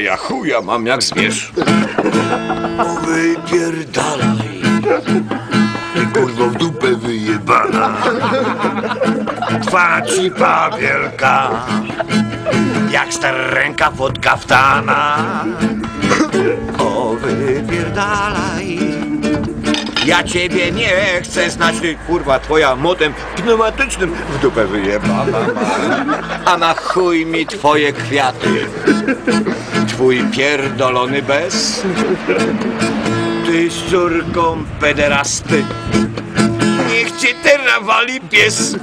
Ja chuja mam jak zmierz. Wypierdalaj. Ty kurwo w dupę wyjebana. Twa cipa wielka. Jak stara ręka od kaftana. O, wypierdalaj. Ja ciebie nie chcę znać, ty kurwa twoja motem pneumatycznym w dupę wyjebana. A na chuj mi twoje kwiaty. Twój pierdolony bez. Ty z córką pederasty. Niech cię teraz wali pies.